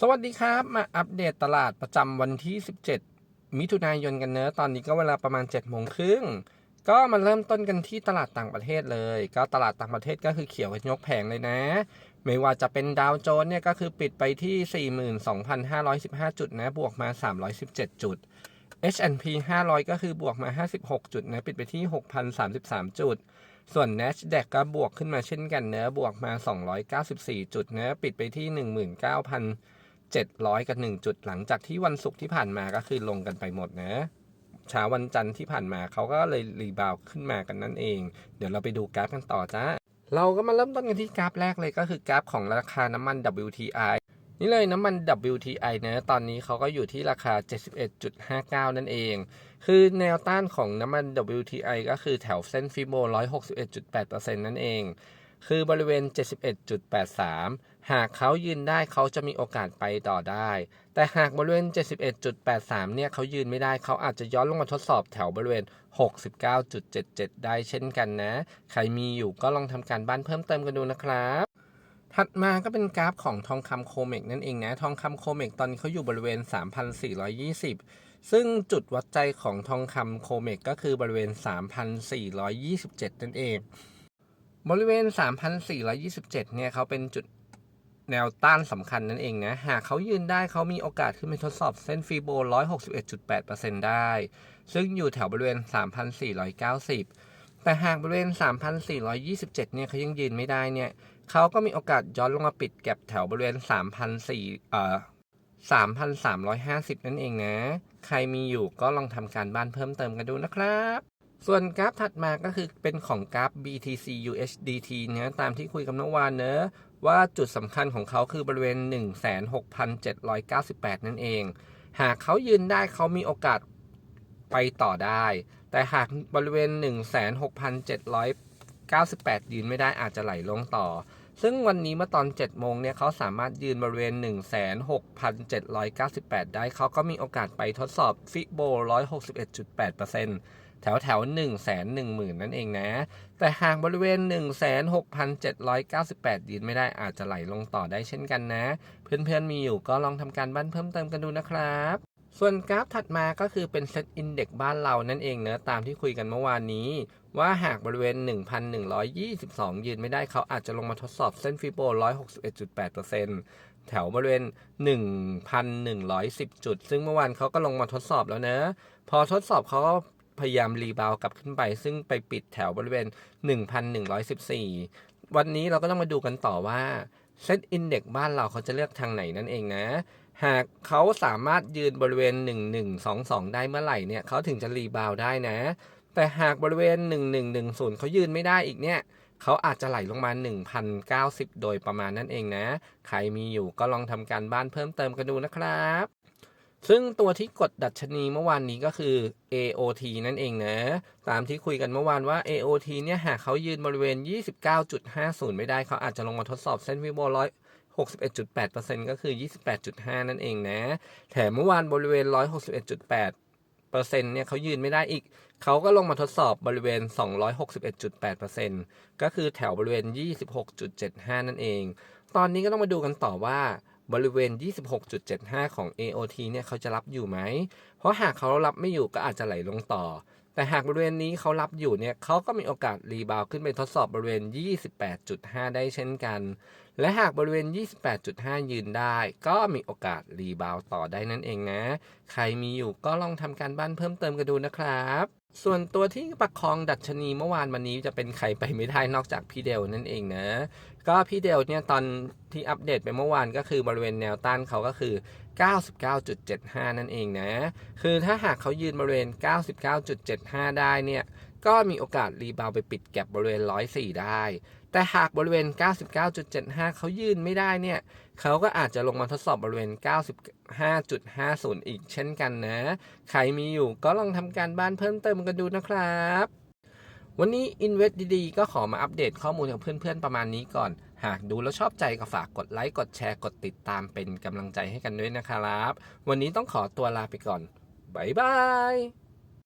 สวัสดีครับ มาอัปเดตตลาดประจำวันที่ 17 มิถุนายนกันเนอะตอนนี้ก็เวลาประมาณ7โมงครึ่งก็มาเริ่มต้นกันที่ตลาดต่างประเทศเลย ก็ตลาดต่างประเทศก็คือเขียวกันยกแผงเลยนะ ไม่ว่าจะเป็นดาวโจนส์เนี่ยก็คือปิดไปที่ 42,515 จุดนะ บวกมา 317 จุด H&P 500 ก็คือบวกมา 56 จุดนะ ปิดไปที่ 6,033 จุด ส่วน NASDAQ ก็บวกขึ้นมาเช่นกันเนะบวกมา 294 จุดนะ ปิดไปที่ 19,000 700 กับ 1 จุดหลังจากที่วันศุกร์ที่ผ่านมาก็คือลงกันไปหมดนะเช้าวันจันทร์ที่ผ่านมาเขาก็เลยรีบาวขึ้นมากันนั่นเอง เดี๋ยวเราไปดูกราฟกันต่อจ้า เราก็มาเริ่มต้นกันที่กราฟแรกเลยก็คือกราฟของราคาน้ำมัน WTI นี่เลยน้ำมัน WTI นะตอนนี้เขาก็อยู่ที่ราคา 71.59 นั่นเอง คือแนวต้านของน้ำมัน WTI ก็คือแถวเส้นฟิโบ 161.8%นั่นเอง คือบริเวณ 71.83 หากเขายืนได้เขาจะมีโอกาสไปต่อได้ แต่หากบริเวณ 71.83 เนี่ยเขายืนไม่ได้เขาอาจจะย้อนลงมาทดสอบแถวบริเวณ 69.77 ได้เช่นกันนะ ใครมีอยู่ก็ลองทำการบ้านเพิ่มเติมกันดูนะครับถัดมาก็เป็นกราฟของทองคำโคเมกนั่นเองนะ ทองคำโคเมกตอนนี้เขาอยู่บริเวณ 3,420 ซึ่งจุดวัดใจของทองคำโคเมกก็คือบริเวณ 3,427 นั่นเอง บริเวณ 3,427 เนี่ยเขาเป็นจุดแนวต้านสำคัญนั่นเองนะ หากเขายืนได้เขามีโอกาสขึ้นไปทดสอบเส้นฟีโบ 161.8%ได้ ซึ่งอยู่แถวบริเวณ 3,490 แต่หากบริเวณ 3,427 เนี่ยเขายังยืนไม่ได้เนี่ยเขาก็มีโอกาสย้อนลงมาปิดแก็บแถวบริเวณ 3,400เอ่อ3,350 นั่นเองนะ ใครมีอยู่ก็ลองทำการบ้านเพิ่มเติมกันดูนะครับ ส่วนกราฟถัดมาก็คือเป็นของกราฟ BTC USDT เนี่ยตามที่คุยกับเมื่อวานเนอะว่าจุดสำคัญของเขาคือบริเวณ 16,798 นั่นเอง หากเขายืนได้เขามีโอกาสไปต่อได้ แต่หากบริเวณ 16,798 ยืนไม่ได้อาจจะไหลลงต่อ ซึ่งวันนี้เมื่อตอน 7 โมงเนี่ยเขาสามารถยืนบริเวณ 16,798 ได้เขาก็มีโอกาสไปทดสอบฟิโบ 161.8% แถวแถว1 1 0 0 0 0 นั่นเองนะ แต่หากบริเวณ 16,798 ยืนไม่ได้อาจจะไหลลงต่อได้เช่นกันนะ เพื่อนๆมีอยู่ก็ลองทำการบ้านเพิ่มเติมกันดูนะครับส่วนกราฟถัดมาก็คือเป็นเซตอินเด็กบ้านเรานั่นเองเนะตามที่คุยกันเมื่อวานนี้ ว่าหากบริเวณ 1,122 ยืนไม่ได้เขาอาจจะลงมาทดสอบเส้นฟิโบ 161.8%แถวบริเวณ 1,110 จุด ซึ่งเมื่อวานเขาก็ลงมาทดสอบแล้วนะ พอทดสอบเขาก็ พยายามรีบาวกลับขึ้นไป ซึ่งไปปิดแถวบริเวณ 1,114 วันนี้เราก็ต้องมาดูกันต่อว่าเซตอินเด็กบ้านเราเขาจะเลือกทางไหนนั่นเองนะ หากเขาสามารถยืนบริเวณ 1122 ได้เมื่อไหร่เนี่ยเขาถึงจะรีบาวได้นะ แต่หากบริเวณ 1110 เขายืนไม่ได้อีกเนี่ยเขาอาจจะไหลลงมา 1,090 โดยประมาณนั่นเองนะ ใครมีอยู่ก็ลองทำการบ้านเพิ่มเติมกันดูนะครับ ซึ่งตัวที่กดดัชนีเมื่อวานนี้ก็คือ AOT นั่นเองนะ ตามที่คุยกันเมื่อวานว่า AOT เนี่ยหากเขายืนบริเวณ 29.50 ไม่ได้เขาอาจจะลงมาทดสอบเส้นวิโบร้อย61.8%ก็คือ 28.5 นั่นเองนะ แถมเมื่อวานบริเวณ 161.8เปอร์เซ็นต์เนี่ยเขายืนไม่ได้อีก เขาก็ลงมาทดสอบบริเวณ 261.8เปอร์เซ็นต์ก็คือแถวบริเวณ 26.75 นั่นเอง ตอนนี้ก็ต้องมาดูกันต่อว่า บริเวณ 26.75 ของ AOT เนี่ยเขาจะรับอยู่ไหม เพราะหากเขารับไม่อยู่ก็อาจจะไหลลงต่อ แต่หากบริเวณนี้เขารับอยู่เนี่ยเขาก็มีโอกาสรีบาวขึ้นไปทดสอบบริเวณ 28.5 ได้เช่นกัน และหากบริเวณ 28.5 ยืนได้ ก็มีโอกาสรีบาวต่อได้นั่นเองนะ ใครมีอยู่ก็ลองทำการบ้านเพิ่มเติมกันดูนะครับส่วนตัวที่ประคองดัชนีเมื่อวานวันนี้จะเป็นใครไปไม่ได้นอกจากพี่เดลนั่นเองนะ ก็พี่เดลเนี่ยตอนที่อัปเดตไปเมื่อวานก็คือบริเวณแนวต้านเขาก็คือ 99.75 นั่นเองนะ คือถ้าหากเขายืนบริเวณ 99.75 ได้เนี่ย ก็มีโอกาสรีบาวไปปิดแก็บบริเวณ 104 ได้ แต่หากบริเวณ 99.75 เขายืนไม่ได้เนี่ย เขาก็อาจจะลงมาทดสอบบริเวณ 95.50 อีกเช่นกันนะ ใครมีอยู่ก็ลองทำการบ้านเพิ่มเติมกันดูนะครับ วันนี้ Invest ดีๆ ก็ขอมาอัปเดตข้อมูลกับเพื่อนๆ ประมาณนี้ก่อน หากดูแล้วชอบใจก็ฝากกดไลค์ กดแชร์ กดติดตามเป็นกำลังใจให้กันด้วยนะครับ วันนี้ต้องขอตัวลาไปก่อน บ๊ายบาย